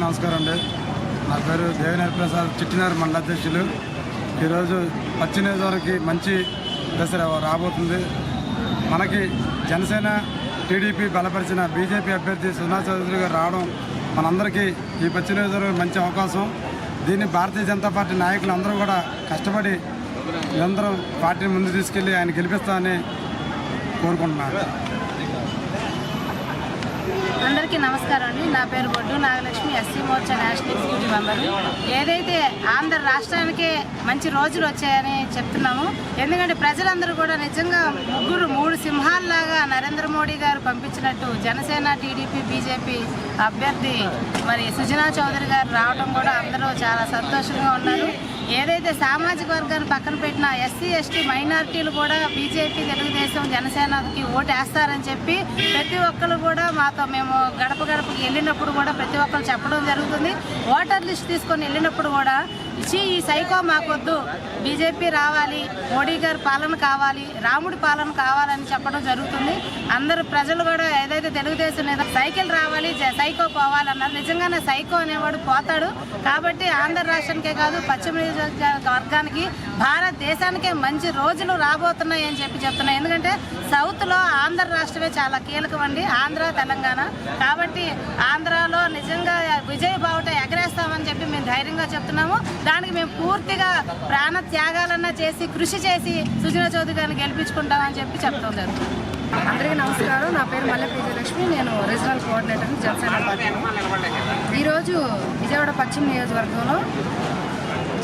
అందరికీ నమస్కారం అండి. నా పేరు దేవినారి ప్రసాద్ చిట్టినారు మండలాధ్యక్షులు ఈరోజు పశ్చిమ నియోజకవర్గకి మంచి దసరా రాబోతుంది. మనకి జనసేన టీడీపీ బలపరిచిన బీజేపీ అభ్యర్థి సునా చౌదరి గారు రావడం మనందరికీ ఈ పశ్చిమ నియోజకవర్గం మంచి అవకాశం. దీన్ని భారతీయ జనతా పార్టీ నాయకులు అందరూ కూడా కష్టపడి నిరంతరం పార్టీని ముందు తీసుకెళ్ళి ఆయన గెలిపిస్తామని కోరుకుంటున్నాను. అందరికీ నమస్కారం అండి. నా పేరు Boddu Nagalakshmi SC Morcha national executive member. ఏదైతే ఆంధ్ర రాష్ట్రానికి మంచి రోజులు వచ్చాయని చెప్తున్నాము ఎందుకంటే ప్రజలందరూ కూడా నిజంగా ముగ్గురు మూడు సింహాల్లాగా నరేంద్ర మోడీ గారు పంపించినట్టు జనసేన టీడీపీ బీజేపీ అభ్యర్థి మరి సుజనా చౌదరి గారు రావడం కూడా అందరూ చాలా సంతోషంగా ఉన్నారు. ఏదైతే సామాజిక వర్గాన్ని పక్కన పెట్టిన ఎస్సీ ఎస్టీ మైనారిటీలు కూడా బీజేపీ తెలుగుదేశం జనసేనకి ఓటు వేస్తారని చెప్పి ప్రతి ఒక్కరు కూడా మాతో మేము గడప గడపకి వెళ్ళినప్పుడు కూడా ప్రతి ఒక్కరు చెప్పడం జరుగుతుంది. ఓటర్ లిస్ట్ తీసుకొని వెళ్ళినప్పుడు కూడా చీ ఈ సైకో మాకొద్దు. బీజేపీ రావాలి మోడీ గారి పాలన కావాలి రాముడి పాలన కావాలని చెప్పడం జరుగుతుంది. అందరు ప్రజలు కూడా ఏదైతే తెలుగుదేశం మీద సైకిల్ రావాలి సైకో పోవాలన్నారు నిజంగానే సైకో అనేవాడు పోతాడు. కాబట్టి ఆంధ్ర రాష్ట్రానికే కాదు పశ్చిమ వర్గానికి భారతదేశానికే మంచి రోజులు రాబోతున్నాయి అని చెప్పి చెప్తున్నాయి ఎందుకంటే సౌత్లో ఆంధ్ర రాష్ట్రమే చాలా కీలకం అండి. ఆంధ్ర తెలంగాణ. కాబట్టి ఆంధ్ర నిజంగా విజయ బావుట ఎగరేస్తామని చెప్పి మేము ధైర్యంగా చెప్తున్నాము. దానికి మేము పూర్తిగా ప్రాణ త్యాగాలన్నా చేసి కృషి చేసి సుజనా చౌదరి గారిని గెలిపించుకుంటామని చెప్పి చెప్తాం జరుగుతుంది. అందరికీ నమస్కారం. నా పేరు మల్లె విజయలక్ష్మి నేను రీజనల్ కోఆర్డినేటర్ జనసేన పార్టీ. ఈరోజు విజయవాడ పశ్చిమ నియోజకవర్గంలో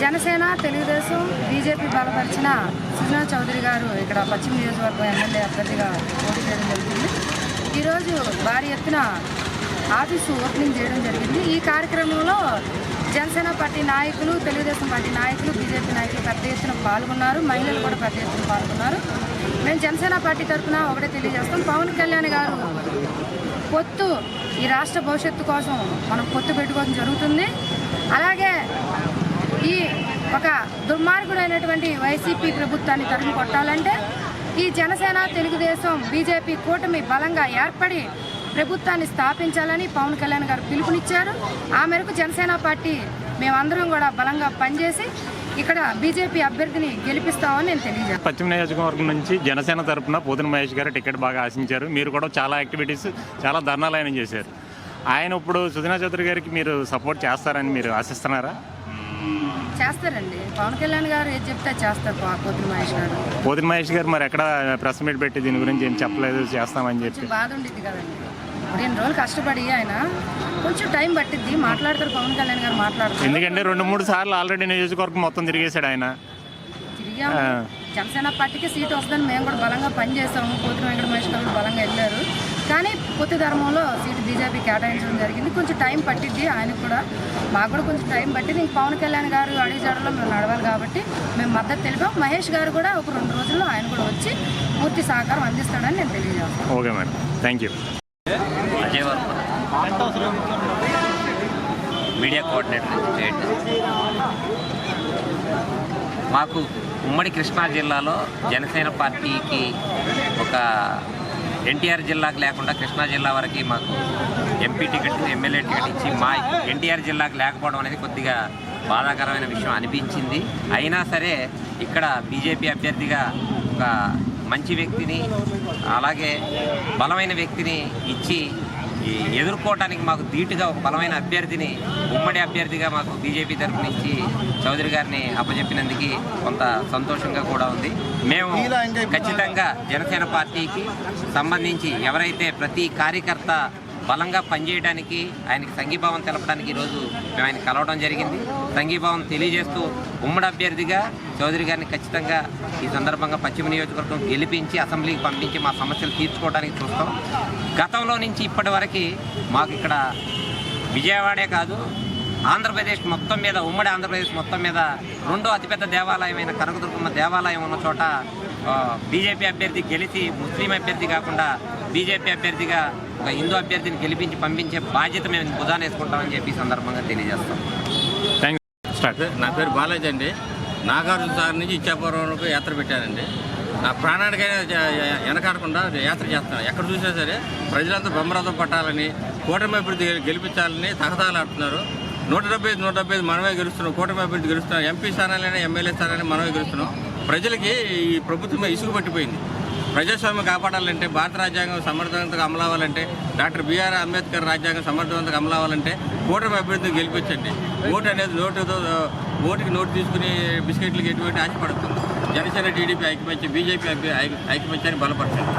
జనసేన తెలుగుదేశం బీజేపీ బలపరిచిన సుజనా చౌదరి గారు ఇక్కడ పశ్చిమ నియోజకవర్గం ఎమ్మెల్యే అభ్యర్థిగా పోటీ చేయడం జరిగింది. ఈరోజు భారీ ఎత్తున ఆఫీసు ఓపెనింగ్ చేయడం జరిగింది. ఈ కార్యక్రమంలో జనసేన పార్టీ నాయకులు తెలుగుదేశం పార్టీ నాయకులు బీజేపీ నాయకులు పెద్ద ఎత్తున పాల్గొన్నారు. మహిళలు కూడా పెద్ద ఎత్తున పాల్గొన్నారు. మేము జనసేన పార్టీ తరఫున ఒకటే తెలియజేస్తాం. పవన్ కళ్యాణ్ గారు పొత్తు ఈ రాష్ట్ర భవిష్యత్తు కోసం మనం పొత్తు పెట్టుకోవడం జరుగుతుంది. అలాగే ఈ ఒక దుర్మార్గుడైనటువంటి వైసీపీ ప్రభుత్వాన్ని తరిమి కొట్టాలంటే ఈ జనసేన తెలుగుదేశం బీజేపీ కూటమి బలంగా ఏర్పడి ప్రభుత్వాన్ని స్థాపించాలని పవన్ కళ్యాణ్ గారు పిలుపునిచ్చారు. ఆ మేరకు జనసేన పార్టీ మేమందరం కూడా బలంగా పనిచేసి ఇక్కడ బీజేపీ అభ్యర్థిని గెలిపిస్తామని నేను తెలియజేస్తాను. పశ్చిమ నియోజకవర్గం నుంచి జనసేన తరపున పోతిన మహేష్ గారు టికెట్ బాగా ఆశించారు. మీరు కూడా చాలా యాక్టివిటీస్ చాలా ధర్నాలు ఆయన చేశారు. ఆయన ఇప్పుడు సుజనా చౌదరి గారికి మీరు సపోర్ట్ చేస్తారని మీరు ఆశిస్తున్నారా? చేస్తారండి. పవన్ కళ్యాణ్ గారు ఏది చెప్తే చేస్తారు పా- పోతున్న మహేష్ గారు. పోతిన మహేష్ గారు మరి ఎక్కడ ప్రెస్ మీట్ పెట్టి దీని గురించి ఏం చెప్పలేదు చేస్తామని చెప్పి. బాధ ఉండిద్ది కదండి. రెండు రోజులు కష్టపడి ఆయన కొంచెం టైం పట్టిద్ది. మాట్లాడతారు పవన్ కళ్యాణ్ గారు మాట్లాడతారు. ఎందుకంటే రెండు మూడు సార్లు ఆల్రెడీ నియోజకవర్గం మొత్తం తిరిగేశాడు ఆయన. తిరిగాము. జనసేన పార్టీకి సీట్ వస్తుందని మేము కూడా బలంగా పనిచేస్తాము పోతున్న వెంకట మహేష్ గారు బలంగా వెళ్ళారు. కానీ పొత్తు ధర్మంలో సీటు బీజేపీ కేటాయించడం జరిగింది. కొంచెం టైం పట్టిద్ది. ఆయనకు కూడా మాకు కూడా కొంచెం టైం పట్టింది. ఇంక పవన్ కళ్యాణ్ గారు అడిగి జాడలో మేము నడవాలి కాబట్టి మేము మద్దతు తెలిపాం. మహేష్ గారు కూడా ఒక రెండు రోజుల్లో ఆయన కూడా వచ్చి పూర్తి సహకారం అందిస్తాడని నేను తెలియజేస్తాను. Okay madam. Thank you media coordinator state మాకు ఉమ్మడి కృష్ణా జిల్లాలో జనసేన పార్టీకి ఒక ఎన్టీఆర్ జిల్లాకు లేకుండా కృష్ణా జిల్లా వరకు మాకు ఎంపీ టికెట్ ఎమ్మెల్యే టికెట్ ఇచ్చి మా ఎన్టీఆర్ జిల్లాకు లేకపోవడం అనేది కొద్దిగా బాధాకరమైన విషయం అనిపించింది. అయినా సరే ఇక్కడ బీజేపీ అభ్యర్థిగా ఒక మంచి వ్యక్తిని అలాగే బలమైన వ్యక్తిని ఇచ్చి ఈ ఎదుర్కోవటానికి మాకు ధీటుగా ఒక బలమైన అభ్యర్థిని ఉమ్మడి అభ్యర్థిగా మాకు బీజేపీ తరఫు నుంచి చౌదరి గారిని అప్పచెప్పినందుకు కొంత సంతోషంగా కూడా ఉంది. మేము ఖచ్చితంగా జనసేన పార్టీకి సంబంధించి ఎవరైతే ప్రతి కార్యకర్త బలంగా పనిచేయడానికి ఆయనకి సంఘీభావం తెలపడానికి ఈరోజు మేము ఆయన కలవడం జరిగింది. సంఘీభావం తెలియజేస్తూ ఉమ్మడి అభ్యర్థిగా చౌదరి గారిని ఖచ్చితంగా ఈ సందర్భంగా పశ్చిమ నియోజకవర్గం గెలిపించి అసెంబ్లీకి పంపించి మా సమస్యలు తీర్చుకోవడానికి చూస్తాం. గతంలో నుంచి ఇప్పటి వరకు మాకు ఇక్కడ విజయవాడే కాదు ఆంధ్రప్రదేశ్ మొత్తం మీద ఉమ్మడి ఆంధ్రప్రదేశ్ మొత్తం మీద రెండో అతిపెద్ద దేవాలయమైన కనకదుర్గమ్మ దేవాలయం ఉన్న చోట బీజేపీ అభ్యర్థి గెలిచి ముస్లిం అభ్యర్థి కాకుండా బీజేపీ అభ్యర్థిగా ఒక హిందూ అభ్యర్థిని గెలిపించి పంపించే బాధ్యత మేము భుజాన వేసుకుంటామని చెప్పి ఈ సందర్భంగా తెలియజేస్తాం. Thank start. నా పేరు బాలాజీ అండి. నాగార్జున సాగర్ నుంచి ఇచ్చాపురం వరకు యాత్ర పెట్టానండి. నా ప్రాణానికైనా వెనకాడకుండా యాత్ర చేస్తాను. ఎక్కడ చూసినా సరే ప్రజలంతా బ్రహ్మరథం పట్టాలని కూటమి అభివృద్ధి గెలిపించాలని తహతాలాడుతున్నారు. నూట డెబ్బై ఐదు నూట డెబ్బై ఐదు మనమే గెలుస్తున్నాం. కూటమి అభివృద్ధి గెలుస్తున్నాం. ఎంపీ స్థానాలైనా ఎమ్మెల్యే స్థానాలైనా మనమే గెలుస్తున్నాం. ప్రజలకి ఈ ప్రభుత్వమే ఇసుగు పట్టిపోయింది. ప్రజాస్వామ్యం కాపాడాలంటే భారత రాజ్యాంగం సమర్థవంతంగా అమలు అవ్వాలంటే డాక్టర్ బిఆర్ అంబేద్కర్ రాజ్యాంగం సమర్థవంతంగా అమలు అవ్వాలంటే కూటమి అభ్యర్థిని గెలిపించండి. ఓటు అనేది నోటుతో ఓటుకి నోటు తీసుకుని బిస్కెట్లకి ఎటువంటి ఆశపడుతుంది జనసేన టీడీపీ ఐక్యమత్యం బీజేపీ ఐక్యమత్యాన్ని బలపరచండి.